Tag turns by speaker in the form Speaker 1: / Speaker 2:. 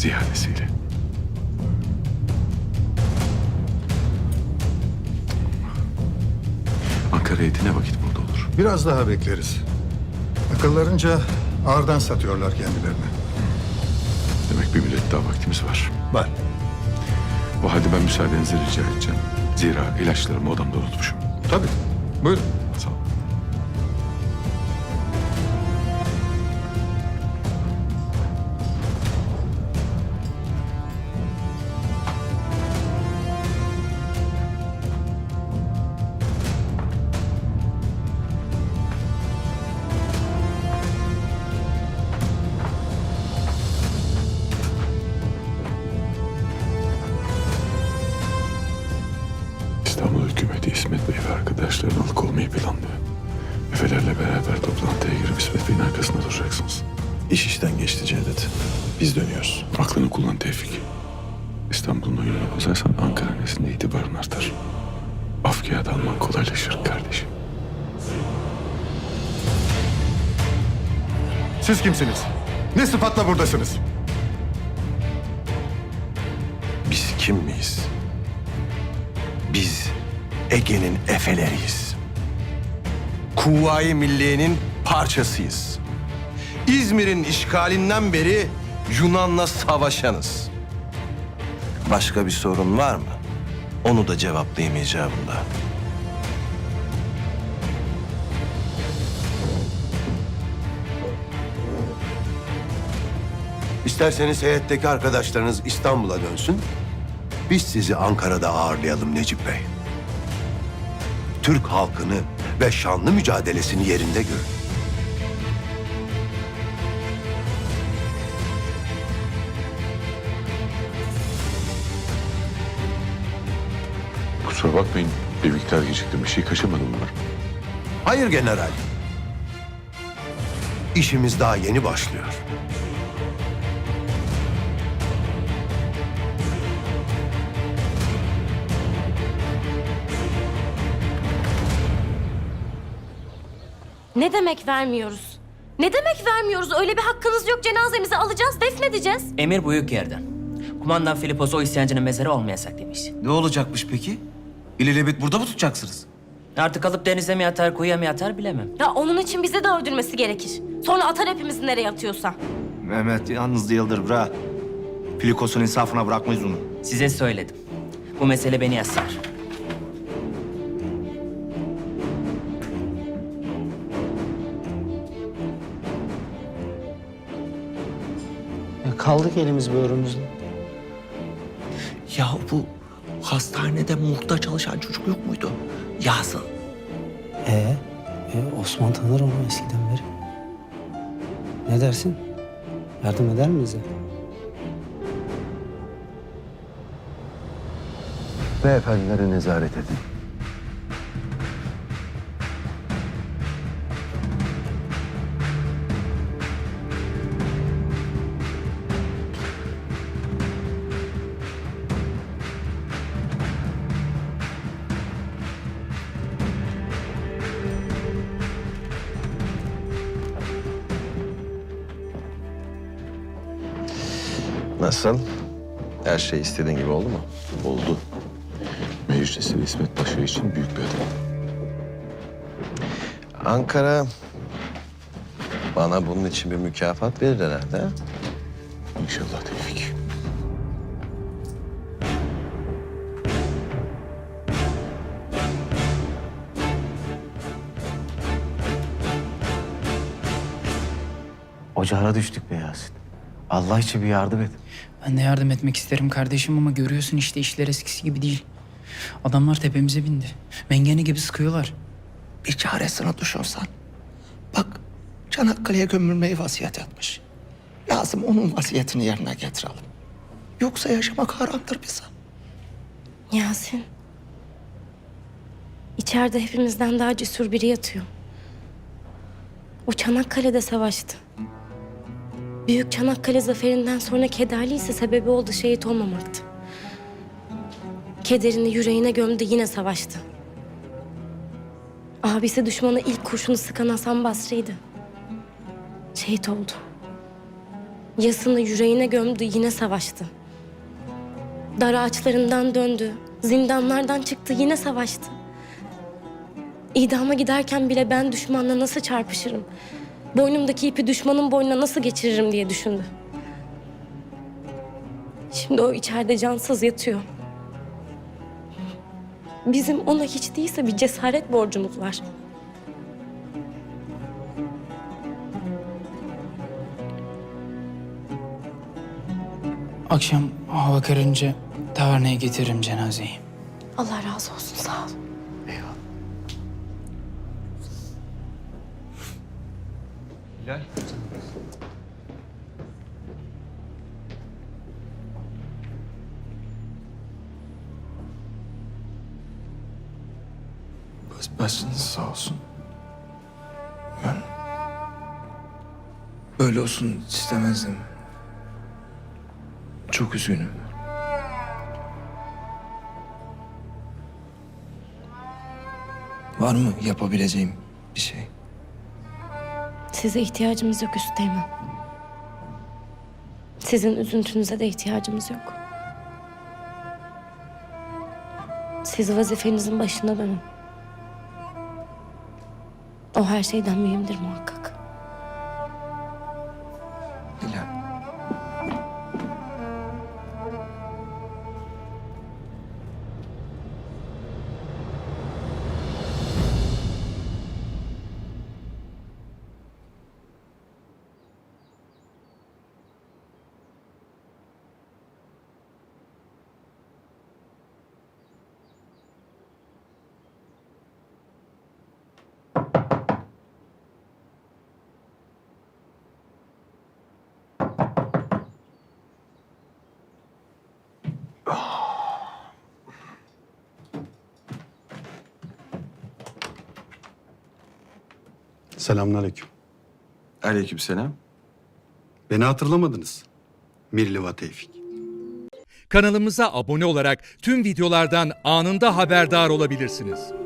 Speaker 1: ziyadesiyle. Ankara ne vakit burada olur?
Speaker 2: Biraz daha bekleriz. Akıllarınca ağırdan satıyorlar kendilerini.
Speaker 1: Demek bir müddet daha vaktimiz var.
Speaker 2: Var.
Speaker 1: O halde ben müsaadenizi rica edeceğim. Zira ilaçlarımı odamda unutmuşum.
Speaker 2: Tabii. Buyurun.
Speaker 1: Sağ olun.
Speaker 3: İş işten geçti Cevdet. Biz dönüyoruz.
Speaker 1: Aklını kullan Tevfik. İstanbul'un oyununu bozarsan Ankara nezdinde itibarın artar. Af alman kolaylaşır kardeşim.
Speaker 2: Siz kimsiniz? Ne sıfatla buradasınız?
Speaker 3: Biz kim miyiz? Biz Ege'nin efeleriyiz. Kuvayi Milliye'nin parçasıyız. İzmir'in işgalinden beri Yunan'la savaşanız. Başka bir sorun var mı? Onu da cevaplayamayacağım da.
Speaker 4: İsterseniz heyetteki arkadaşlarınız İstanbul'a dönsün. Biz sizi Ankara'da ağırlayalım Necip Bey. Türk halkını ve şanlı mücadelesini yerinde görün.
Speaker 1: Kusura bakmayın bir miktar geciktim. Bir şey kaçırmadım umarım.
Speaker 4: Hayır general. İşimiz daha yeni başlıyor.
Speaker 5: Ne demek vermiyoruz? Ne demek vermiyoruz? Öyle bir hakkınız yok. Cenazemizi alacağız, defnedeceğiz.
Speaker 6: Emir büyük yerden. Kumandan Filipos o isyancının mezarı olmayasak demiş.
Speaker 7: Ne olacakmış peki? İlelebet burada mı tutacaksınız?
Speaker 6: Artık alıp denize mi atar, kuyuya mı atar bilemem.
Speaker 5: Ya onun için bizi de öldürmesi gerekir. Sonra atar hepimizi nereye atıyorsa.
Speaker 7: Mehmet yalnız değildir bra. Filikos'un insafına bırakmayız onu.
Speaker 6: Size söyledim. Bu mesele beni yazsar.
Speaker 8: Ya kaldık elimiz böğrümüzde.
Speaker 9: Ya bu hastanede muhta çalışan çocuk yok muydu? Yazın.
Speaker 8: Ee, e, Osman tanır onu eskiden beri. Ne dersin? Yardım eder mi bize?
Speaker 4: Beyefendilere nezaret edin.
Speaker 3: Nasıl? Her şey istediğin gibi oldu mu?
Speaker 1: Oldu. Meclisi ve İsmet Paşa için büyük bir adım.
Speaker 3: Ankara bana bunun için bir mükafat verir herhalde. ha?
Speaker 1: İnşallah Tevfik.
Speaker 8: Ocağına düştük be Yasin. Allah için bir yardım et.
Speaker 10: Ben de yardım etmek isterim kardeşim ama görüyorsun işte işler eskisi gibi değil. Adamlar tepemize bindi. Mengene gibi sıkıyorlar.
Speaker 9: Bir çaresini düşünsen. Bak Çanakkale'ye gömülmeyi vasiyet etmiş. Lazım onun vasiyetini yerine getirelim. Yoksa yaşamak haramdır bize.
Speaker 5: Yasin. İçeride hepimizden daha cesur biri yatıyor. O Çanakkale'de savaştı. Büyük Çanakkale zaferinden sonra kederliyse sebebi oldu şehit olmamaktı. Kederini yüreğine gömdü yine savaştı. Abisi düşmana ilk kurşunu sıkan Hasan Basri'ydi. Şehit oldu.
Speaker 11: Yasını yüreğine gömdü, yine savaştı. Dar ağaçlarından döndü, zindanlardan çıktı, yine savaştı. İdama giderken bile ben düşmanla nasıl çarpışırım? Boynumdaki ipi düşmanın boynuna nasıl geçiririm diye düşündü. Şimdi o içeride cansız yatıyor. Bizim ona hiç değilse bir cesaret borcumuz var.
Speaker 10: Akşam hava kararınca taverneye getiririm cenazeyi.
Speaker 11: Allah razı olsun, sağ ol.
Speaker 12: Baş, başınız sağ olsun. Ben böyle olsun istemezdim. Çok üzgünüm. Var mı yapabileceğim bir şey?
Speaker 11: Size ihtiyacımız yok Üsteğmen. Sizin üzüntünüze de ihtiyacımız yok. Siz vazifenizin başına dönün. O her şeyden mühimdir muhakkak.
Speaker 2: Selamünaleyküm.
Speaker 4: Aleykümselam.
Speaker 2: Beni hatırlamadınız. Mirliva Tevfik.
Speaker 13: Kanalımıza abone olarak tüm videolardan anında haberdar olabilirsiniz.